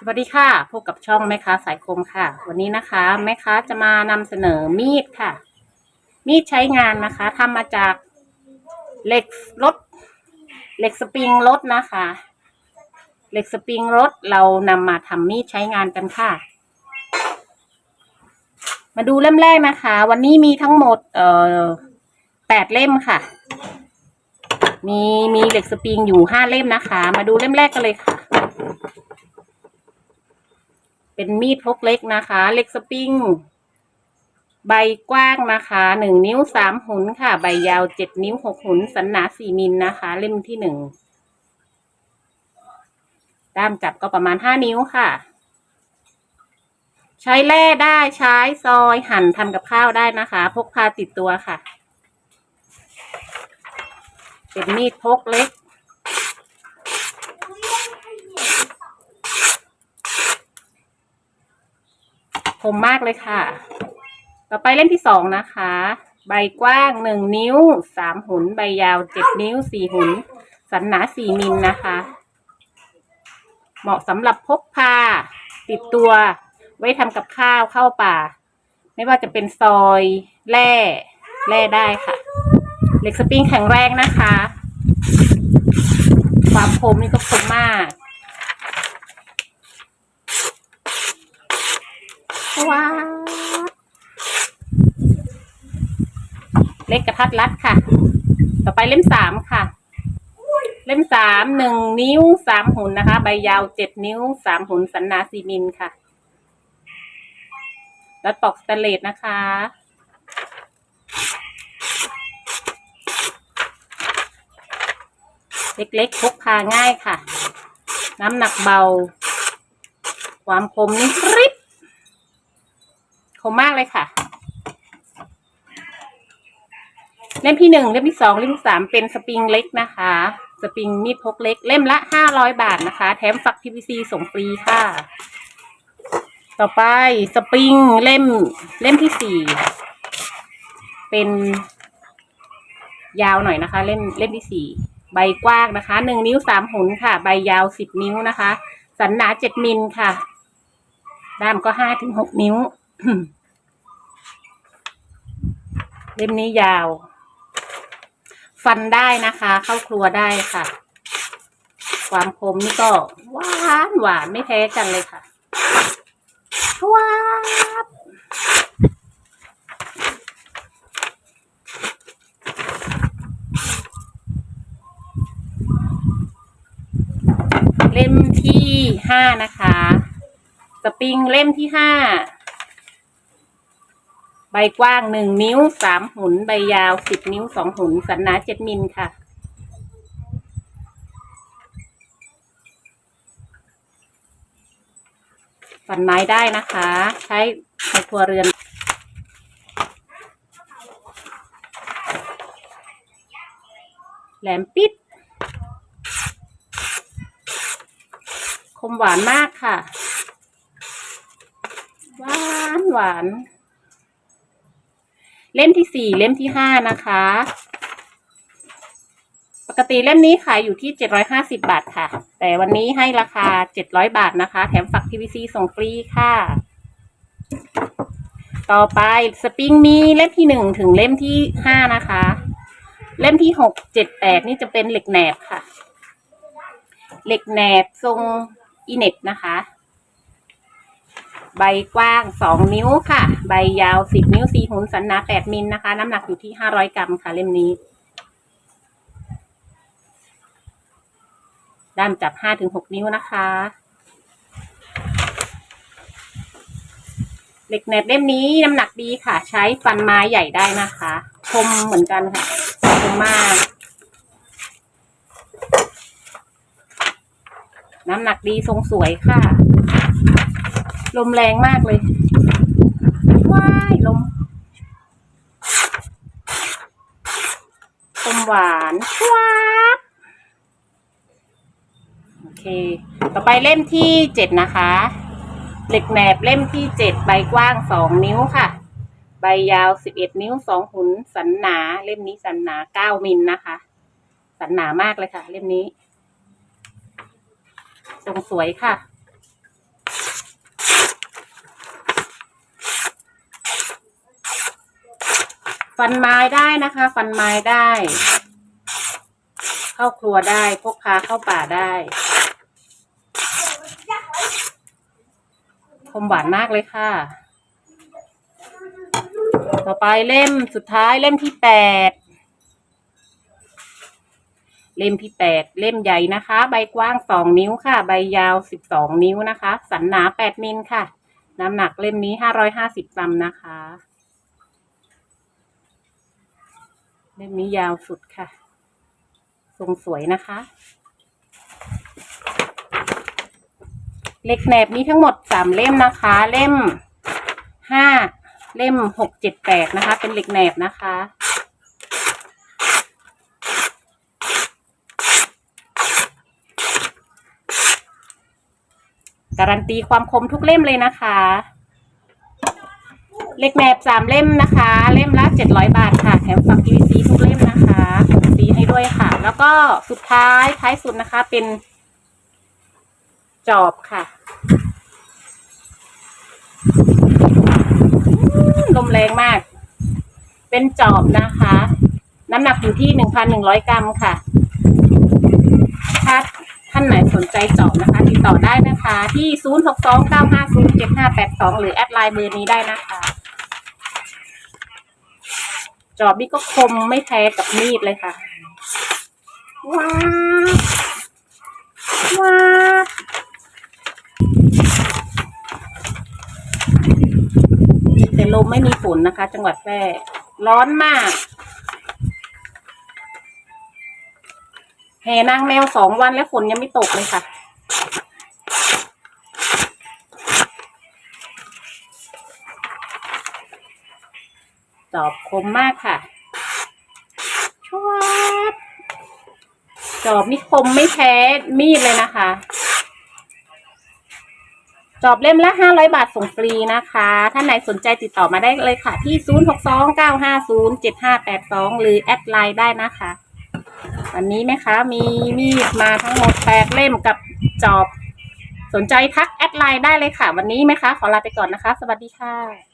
สวัสดีค่ะพบกับช่องแม่ค้าสายคมค่ะ วันนี้นะคะแม่ค้าจะมานำเสนอมีดค่ะ มีดใช้งานนะคะทำมาจากเหล็กรถเหล็กสปริงรถนะคะเหล็กสปริงรถเรานำมาทำมีดใช้งานกันค่ะ มาดูเล่มแรกนะคะ วันนี้มีทั้งหมดเอ่อแปดเล่มค่ะ มีมีเหล็กสปริงอยู่ห้าเล่มนะคะ มาดูเล่มแรกกันเลยค่ะ เป็นมีดพกเล็กนะคะ เล็กสปริง ใบกว้างนะคะหนึ่งนิ้วสามหุนค่ะ ใบยาวเจ็ดนิ้วหกหุน สันหนาสี่มิลนะคะ เล่มที่หนึ่งด้ามจับก็ประมาณห้านิ้วค่ะ ใช้แล่ได้ใช้ซอยหั่นทำกับข้าวได้นะคะ พกพาติดตัวค่ะ เป็นมีดพกเล็ก คมมากเลยค่ะ ต่อไปเล่มที่สองนะคะ ใบกว้างหนึ่งนิ้วสามหุน ใบยาวเจ็ดนิ้วสี่หุน สันหนาสี่มิลนะคะ เหมาะสำหรับพกพา ติดตัว ไว้ทำกับข้าวเข้าป่า ไม่ว่าจะเป็นซอยแร่แร่ได้ค่ะ เหล็กสปริงแข็งแรงนะคะ ความคมนี่ก็คมมาก ว้าเล็กกระทัดรัดค่ะ ต่อไปเล่มสามค่ะ เล่มสามหนึ่งนิ้วสามหุ่นนะคะ ใบยาวเจ็ดนิ้วสามหุ่นสันนาสี่มิลค่ะ แล้วตอกสแตเลสนะคะเล็กๆพกพาง่ายค่ะ น้ำหนักเบา ความคมนี่ริบ คมมากเลยค่ะ เล่มที่หนึ่งเล่มที่สองเล่มที่สามเป็นสปริงเล็กนะคะ สปริงมีดพกเล็ก เล่มละห้าร้อยบาทนะคะ แถมฝัก PVC ส่งฟรีค่ะ ต่อไปสปริงเล่มเล่มที่สี่เป็นยาวหน่อยนะคะ เล่มเล่มที่สี่ใบกว้างนะคะหนึ่งนิ้วสามหุนค่ะ ใบยาวสิบนิ้วนะคะ สันหนาเจ็ดมิลค่ะ ด้ามก็ห้าถึงหกนิ้ว เล่มนี้ยาว ฟันได้นะคะ เข้าครัวได้ค่ะ ความคมนี่ก็หวานหวานไม่แพ้กันเลยค่ะว้าวเล่มที่ห้านะคะ สปริงเล่มที่ห้า กว้างหนึ่งนิ้วสามหุน ใบยาวสิบนิ้วสองหุน สันหนาเจ็ดมิลค่ะ ฝันไม้ได้นะคะ ใช้ในครัวเรือนแหลมปิด คมหวานมากค่ะ หวานหวาน เล่มที่สี่เล่มที่ห้านะคะ ปกติเล่มนี้ขายอยู่ที่เจ็ดร้อยห้าสิบาทค่ะ แต่วันนี้ให้ราคาเจ็ดร้อยบาทนะคะ แถมฝัก PVC ส่งฟรีค่ะ ต่อไปสปริงมีเล่มที่หนึ่งถึงเล่มที่ห้านะคะ เล่มที่หกเจ็ดแปดนี่จะเป็นเหล็กแหนบค่ะ เหล็กแหนบทรงอีเน็ตนะคะ ใบกว้างสองนิ้วค่ะ ใบยาวสิบนิ้วสีหุนสันหนาแปดมิลนะคะ น้ำหนักอยู่ที่ห้าร้อยกรัมค่ะเล่มนี้ ด้ามจับห้าถึงหกนิ้วนะคะเหล็กแหนบเล่มนี้น้ำหนักดีค่ะ ใช้ฟันไม้ใหญ่ได้นะคะ คมเหมือนกันค่ะคมมาก น้ำหนักดีทรงสวยค่ะ ลมแรงมากเลย ว้ายลมคมหวานว้าโอเค ต่อไปเล่มที่เจ็ดนะคะ เหล็กแหนบเล่มที่เจ็ดใบกว้างสองนิ้วค่ะ ใบยาวสิบเอ็ดนิ้วสองหุนสันหนาเล่มนี้สันหนาเก้ามิลนะคะ สันหนามากเลยค่ะ เล่มนี้ทรงสวยค่ะ ฟันไม้ได้นะคะ ฟันไม้ได้ เข้าครัวได้พกพาเข้าป่าได้คมหวานมากเลยค่ะ ต่อไปเล่มสุดท้ายเล่มที่แปดเล่มที่แปดเล่มใหญ่นะคะ ใบกว้างสองนิ้วค่ะ ใบยาวสิบสองนิ้วนะคะ สันหนาแปดมิลค่ะ น้ำหนักเล่มนี้ห้าร้อยห้าสิบกรัมนะคะ เล่มนี้ยาวสุดค่ะ ทรงสวยนะคะ เล็กแหนบมีทั้งหมดสามเล่มนะคะ เล่มห้าเล่มหกเจ็ดแปดนะคะ เป็นเหล็กแหนบนะคะการันตีความคมทุกเล่มเลยนะคะ เล็กแหนบสามเล่มนะคะ เล่มละเจ็ดร้อยบาทค่ะ ถมฝัก PVC ทุกเล่มนะคะสีให้ด้วยค่ะ แล้วก็สุดท้ายท้ายสุดนะคะ เป็น จอบค่ะลมแรงมาก เป็นจอบนะคะ น้ำหนักอยู่ที่หนึ่งพันหนึ่งร้อยกรัมค่ะ ถ้าท่านไหนสนใจจอบนะคะ ติดต่อได้นะคะ ที่ศูนย์หกสองเก้าห้าศูนย์เจ็ดห้าแปดสองหรือแอดไลน์เบอร์นี้ได้นะคะ จอบนี่ก็คมไม่แพ้กับมีดเลยค่ะ ว้าวว้าวแต่ลมไม่มีฝนนะคะ จังหวัดแพร่ร้อนมากแห่นางแมวสองวันแล้วฝนยังไม่ตกเลยค่ะ อบคมมากค่ะชวบจอบนี่คมไม่แพ้มีดเลยนะคะ จอบเล่มละห้าร้อยบาทส่งฟรีนะคะ ท่านไหนสนใจติดต่อมาได้เลยค่ะ ที่ศูนย์หกสองเก้าห้าศูนย์เจ็ดห้าแปดสองหรือแอดไลน์ได้นะคะ วันนี้ไหมคะ มีมีดมาทั้งหมดแปดเล่มกับจอบ สนใจทักแอดไลน์ได้เลยค่ะ วันนี้ไหมคะ ขอลาไปก่อนนะคะ สวัสดีค่ะ